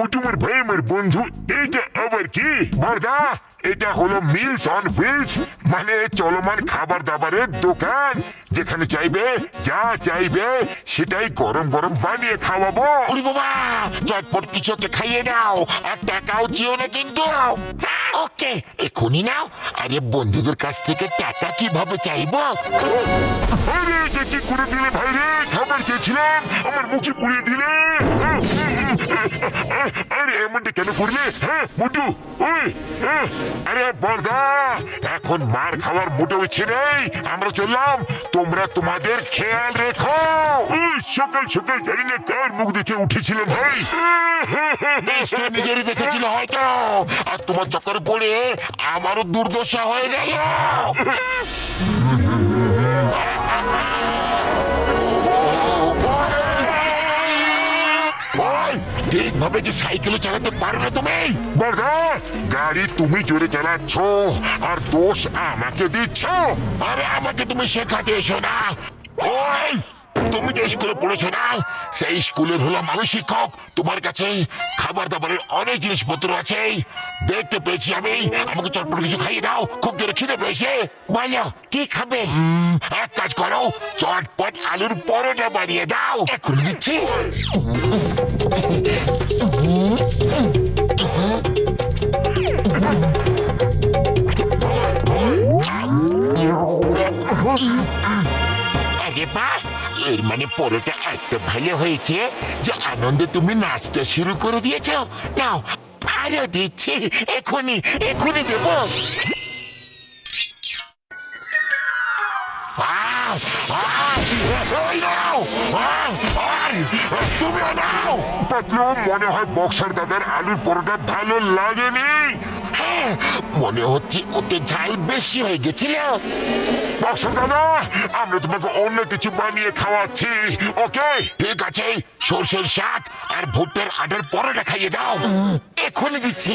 মোটুমার ভাই আমার বন্ধু এটা আবার কি বর্দা এটা হলো মিলস অন হুইলস মানে চলমান খাবার দাবারের দোকান। যেখানে চাইবে যা চাইবে সেটাই গরম গরম বানিয়ে খাওয়াবো। উরি বাবা চটপট কিছু একটা খাইয়ে দাও আর টাকাও চেয়েও না কিন্তু। ওকে এখনই নাও। আরে বন্ধুদের কাছ থেকে টাকা কীভাবে চাইব? আরে এটা কি করে দিলে ভাই রে খাবার খেয়েছিলাম আমার মুখে পুড়িয়ে দিলে। আরে এমনটা কেন করলে হ্যাঁ মোটু ওই হ্যাঁ, আরে বর্দা এখন মার খাওয়ার মোটো ইচ্ছে নেই। আমরা চললাম তোমরা তোমাদের খেয়াল রেখো। ওই সকাল সকাল জানি না কার মুখ দেখে উঠেছিলাম ভাই। নিজেরই দেখেছিল হয়তো। আর তোমার চক্করে পড়ে আমারও দুর্দশা হয়ে গেল। ঠিকভাবে যে সাইকেল চালাতে পারো না তুমি? বর্দা গাড়ি তুমি জোরে চালাচ্ছ আর দোষ আমাকে দিচ্ছ। আরে আমাকে তুমি শেখাতে এসো না। ওই তুমি যে স্কুলে পড়েছো না সেই স্কুলের হলাম আমি শিক্ষক। তোমার কাছে খাবার দাবারের অনেক জিনিসপত্র আছে। দেখতে পেয়েছি আমি। আমাকে চটপট কিছু খাইয়ে দাও। খুব জোরে খিদে পেয়েছে। বলো কি খাবে? এক কাজ করো চটপট আলুর পরোটা বানিয়ে দাও। এখন দিচ্ছি এর মানে পরোটা এত ভালো হয়েছে যে আনন্দে তুমি নাচতে শুরু করে দিয়েছ। নাও, আরও দিচ্ছি, এখনই এখনই দেব। মনে হয় বক্সার দাদার আলুর পরোটা ভালো লাগেনি। মনে হচ্ছে ওতে ঝাল বেশি হয়ে গেছিল। বক্সার দাদা আমরা তোমাকে অন্য কিছু বানিয়ে খাওয়াচ্ছি। ওকে, ঠিক আছে, সর্ষের শাক আর ভুট্টার আটার পরোটা খাইয়ে দাও। এখনই দিচ্ছি।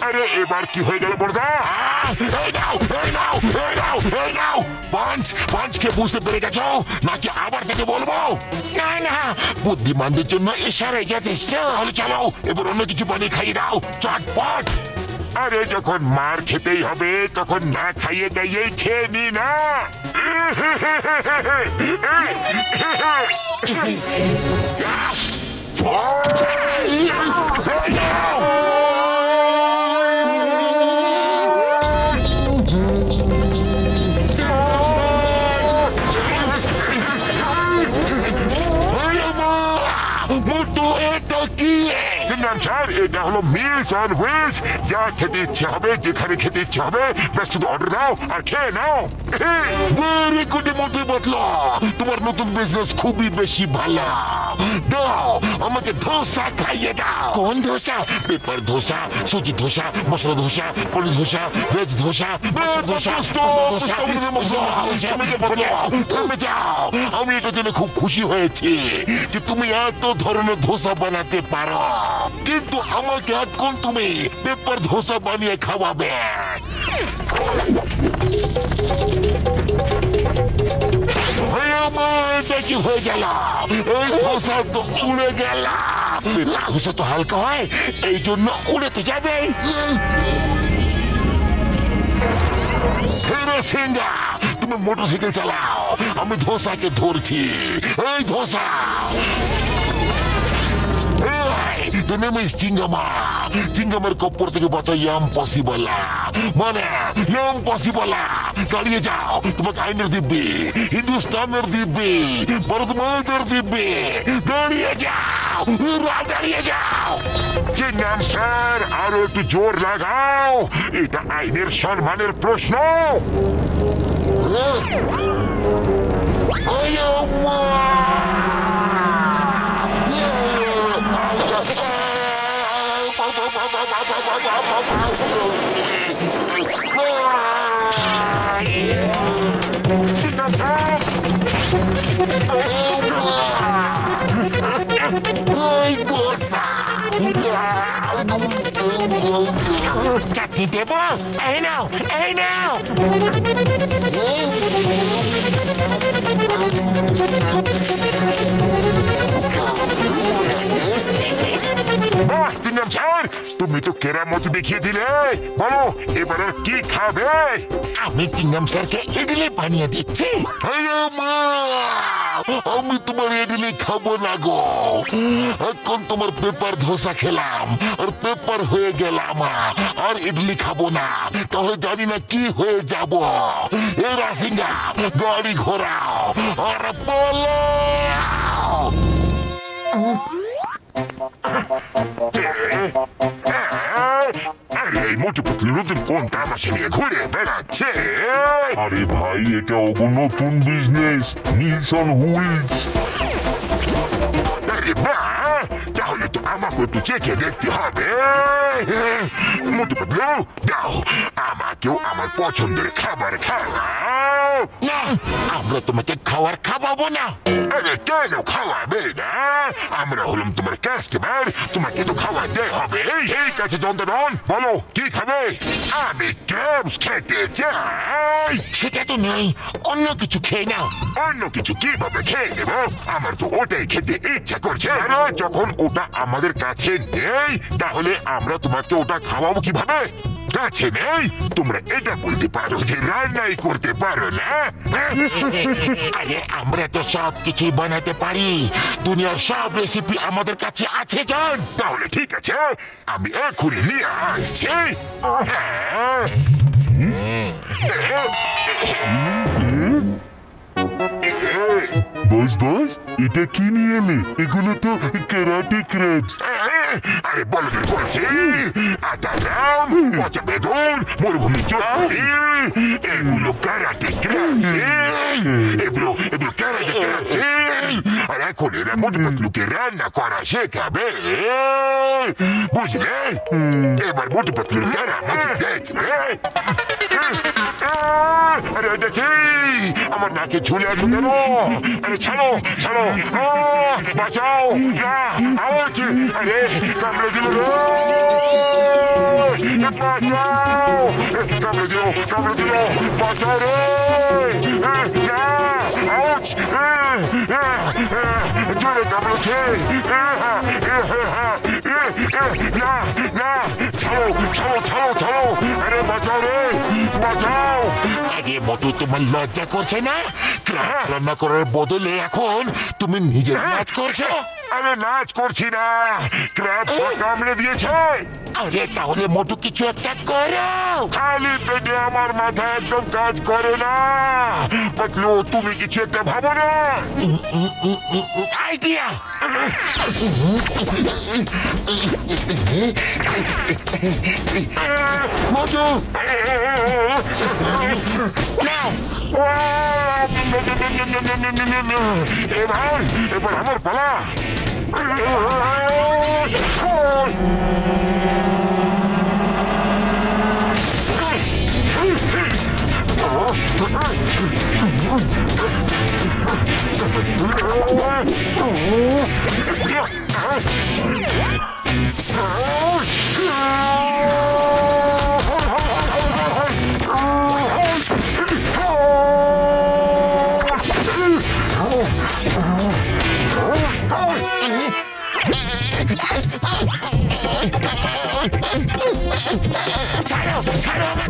আরে এবার কি হয়ে গেল বড়দা? এই নাও এই নাও এই নাও এই নাও। পাঞ্চ পাঞ্চকে বুঝতে পেরে গেছো? নাকি আবার থেকে বলব? না না। বুদ্ধিমানদের জন্য ইশারাই যথেষ্ট তাহলে চলো এবার অন্য কিছু বানিয়ে খাইয়ে দাও। চটপট। আরে যখন মার খেতেই হবে তখন না খাইয়ে দাইয়েই খেয়ে নি না। শুনলাম স্যার এটা হলো মিলস অন হুইলস যা খেতে ইচ্ছে হবে যেখানে খেতে ইচ্ছে হবে ব্যাস শুধু অর্ডার দাও আর খেয়ে নাও। ভেরি গুড মোটু বদলা তোমার নতুন বিজনেস খুবই বেশি ভালো। দাও আমাকে ধোসা খাইয়ে দাও। কোন ধোসা? পেপার ধোসা সুজি ধোসা মশলা ধোসা পনির ধোসা ভেজ ধোসা ধোসা যাও আমি এটা জেনে খুব খুশি হয়েছি যে তুমি এত ধরনের ধোসা বানাতে পারো। কিন্তু আমাকে এখন তুমি। পেপার, ধোসা বানিয়ে খাওয়াবে। কি হয়ে গেল? এই ধোসা তো উড়ে গেল। ধোসা তো হালকা হয়, এই জন্য উড়ে তো যাবে হেরে সিংহা তুমি মোটরসাইকেল চালাও, আমি ধোসাকে ধরছি। এই ধোসা! নেমে চিঙ্গামা চিঙ্গামের কপ্পর থেকে বাঁচা ইয়াম পসিবল মানে ইয়াম পসিবল দাঁড়িয়ে যাও তোমাকে আইনের দিব্যি হিন্দুস্তানের দিব্যি ভারত মায়েদের দিব্যি দাঁড়িয়ে যাও দাঁড়িয়ে যাও কি নাম স্যার আরও একটু জোর লাগাও এটা আইনের সম্মানের প্রশ্ন ওই আম্মা! কি নাম স্যার ওই গোসা! চাটনি দেব এই বাহ নাম স্যার তুমি তো কেরামত দেখিয়ে দিলে। বলো এবার আর কি খাবে? আমি চিংগাম স্যারকে ইডলি বানিয়ে দিচ্ছি। আমি তোমার ইডলি খাব না গো। এখন তোমার পেপার ধোসা খেলাম আর পেপার হয়ে গেলাম আর ইডলি খাব না। তাহলে জানি না কি হয়ে যাব। এ রাফিঙ্গা গাড়ি ঘোরাও আর বলো। আরে এই মোটু পুতুল নতুন কোন তামাশা নিয়ে ঘুরে বেড়াচ্ছে? আরে ভাই, এটা ওগো নতুন বিজনেস নিলসন হুইলস আরে বা তাহলে তো আমাকে একটু চেখে দেখতে হবে। মোটু পুতুল দাও, আমাকেও আমার পছন্দের খাবার খাওয়াও। না আমরা তোমাকে খাওয়ার খাওয়াবো না। আরে কেন খাওয়াবে না? আমরা হলাম তোমার কাস্টমার তোমাকে তো খাওয়াতে হবে। এই কাছে যন্ত্রণ বলো কি খাবে? আমি ক্যাবস খেতে চাই। সেটা তো নেই অন্য কিছু খেয়ে নাও। অন্য কিছু কীভাবে খেয়ে নেব? আমার তো ওটাই খেতে ইচ্ছা করছে। আরে যখন ওটা আমাদের কাছে নেই তাহলে আমরা তোমাকে ওটা খাওয়াবো কীভাবে? কাছে নেই? তোমরা এটা বলতে পারো যে রান্নাই করতে পারো না হ্যাঁ? আরে, আমরা তো সব কিছুই বানাতে পারি। দুনিয়ার সব রেসিপি আমাদের কাছে আছে, জান। তাহলে ঠিক আছে, আমি এখনই নিয়ে আসছি। হ্যাঁ। বস বস এটা কি নিয়ে এলে? এগুলো তো ক্যারাটে ক্র্যাবস আরে বলবেন বলছি। আদা রাম পচা বেগুন মরুভূমি চড়ি এগুলো কারাতে এগুলো এগুলো কারাতে আর এখন এরা মোট পাতলুকে রান্না করা শেখাবে। বুঝলে? এবার মোট পাতলুর কেরামত দেখবে। আরে দেখি আমার নাকে ঝুলে আছে কেন? আরে ছাড়ো ছাড়ো। বাঁচাও। না, আওয়াজ আরে, কামড়ে দিল বাঁচাও। কামড়ে দিল কামড়ে দিল। বাঁচাও রে। না, আওয়াজ জোরে কামড়েছে না না ছাড়ো ছাড়ো ছাড়ো ছাড়ো আরে বাঁচাও রে বাঁচাও আরে মতো তোমার লজ্জা করছে না? রান্না করার বদলে এখন তুমি নিজের নাচ করছ? আরে নাচ করছি না। ক্র্যাব কামড়ে দিয়েছে। আরে তাহলে মোটু কিছু একটা করো। খালি পেটে আমার মাথা একদম কাজ করে না। পাতলু তুমি কিছু একটা ভাবো না। আইডিয়া। মোটু নাও এবার এবার আমার পালা ছাড়ো ছাড়ো আমাকে ছাড়ো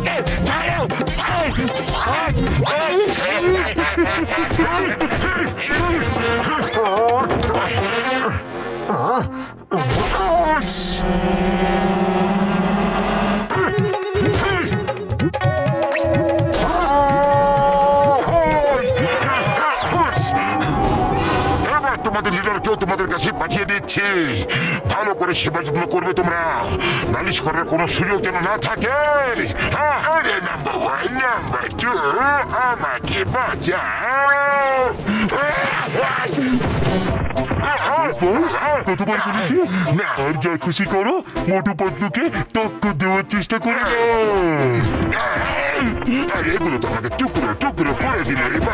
এবার তোমাদের লিডারকে আজকেও তোমাদের কাছে পাঠিয়ে দিচ্ছি। ভালো করে সেবা যত্ন করবে তোমরা। নালিশ করার কোনো সুযোগ যেন না থাকে। হ্যাঁ, আরে নাম্বার ওয়ান নাম্বার টু আমাকে বাঁচাও। কতবার বলেছি? না আর যা খুশি করো মোটু পতলুকে টক্কর দেওয়ার চেষ্টা করে আর এগুলো তোমাকে টুকরো টুকরো করে দিলে রে বা